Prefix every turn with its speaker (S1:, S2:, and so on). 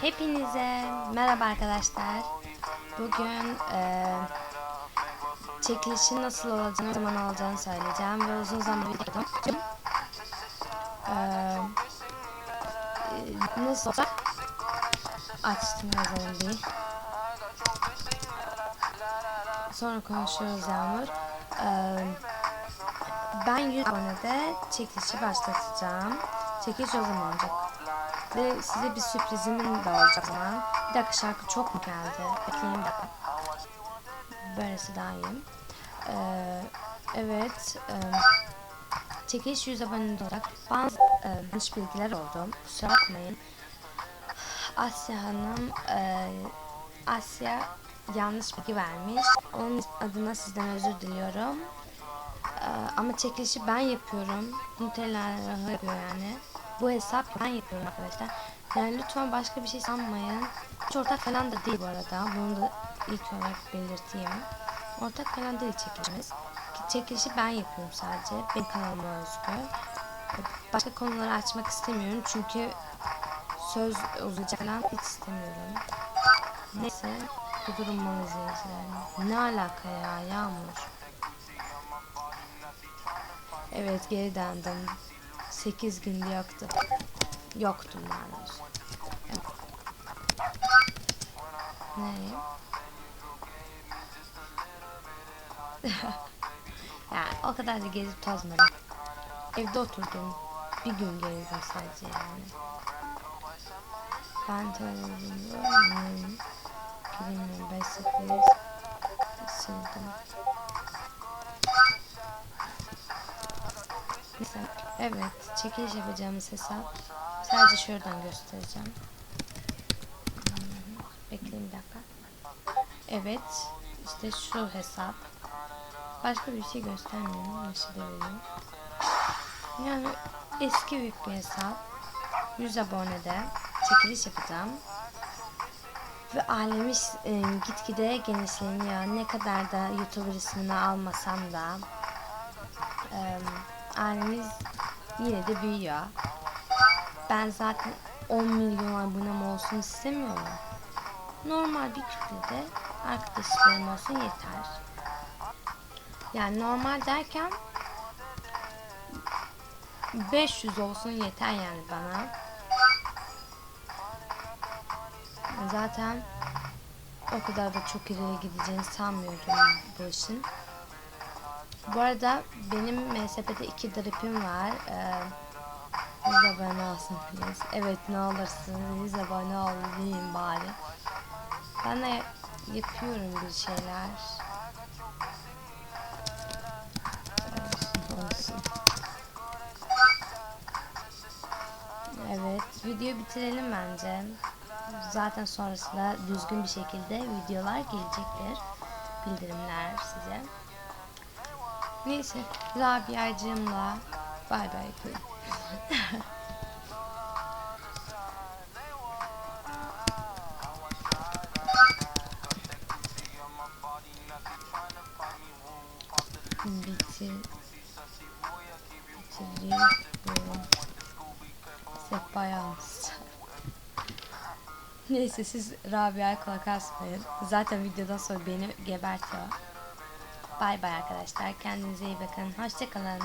S1: Hepinize merhaba arkadaşlar. Bugün e, çekilişin nasıl olacağını, zaman olacağını söyleyeceğim ve uzun zaman video. E, e, nasıl olacak? Açtım yazalım bir. Sonra konuşuyoruz Yağmur. E, ben 100 abonede çekilişi başlatacağım. Çekiliş o zaman olacak. Ve size bir sürprizim de olacak. Bir dakika şarkı çok mu geldi? Bekleyin dakika. Böylesi daha iyi. Ee, evet. E, çekiliş 100 abone olacak. Bazı e, yanlış bilgiler oldu. Kusura bakmayın. Asya Hanım e, Asya yanlış bilgi vermiş. Onun adına sizden özür diliyorum. Ee, ama çekilişi ben yapıyorum. Nutella yapıyor yani. Bu hesap ben yapıyorum arkadaşlar. Yani lütfen başka bir şey sanmayın. Hiç ortak falan da değil bu arada. Bunu da ilk olarak belirteyim. Ortak falan değil çekilişimiz. Çekilişi ben yapıyorum sadece. Benim kanalıma özgü. Başka konuları açmak istemiyorum. Çünkü söz uzayacak falan hiç istemiyorum. Neyse. Bu durum izleyicilerim. Ne alaka ya Yağmur? Evet geri döndüm. 8 gün yoktu. Yoktum daha doğrusu. Evet. Ne? ya o kadar da gezip tozmadım. Evde oturdum. Bir gün gezdim sadece yani. Ben televizyonda Kilimle besledim. Sildim. Evet çekiliş yapacağımız hesap sadece şuradan göstereceğim. Bekleyin bir dakika. Evet işte şu hesap. Başka bir şey göstermiyorum. Nasıl veriyorum. Yani eski büyük bir hesap. 100 abonede çekiliş yapacağım. Ve ailemiz e, gitgide genişleniyor. Ne kadar da YouTuber ismini almasam da e, ailemiz yine de büyüyor. Ben zaten 10 milyon abonem olsun istemiyorum. Normal bir kütlede arkadaşlarım olsun yeter. Yani normal derken 500 olsun yeter yani bana. Zaten o kadar da çok ileri gideceğini sanmıyorum bu işin. Bu arada benim MSP'de iki dripim var. Ee, 100 abone olsunuz. Evet ne olursunuz 100 abone olayım bari. Ben de yapıyorum bir şeyler. Olsun, olsun. Evet videoyu bitirelim bence. Zaten sonrasında düzgün bir şekilde videolar gelecektir. Bildirimler size. Neyse Rabia'cığımla bay bay koyayım. Bitir. Bitiriyorum. Neyse siz Rabia'ya kulak asmayın. Zaten videodan sonra beni gebertiyor. Bay bay arkadaşlar. Kendinize iyi bakın. Hoşçakalın.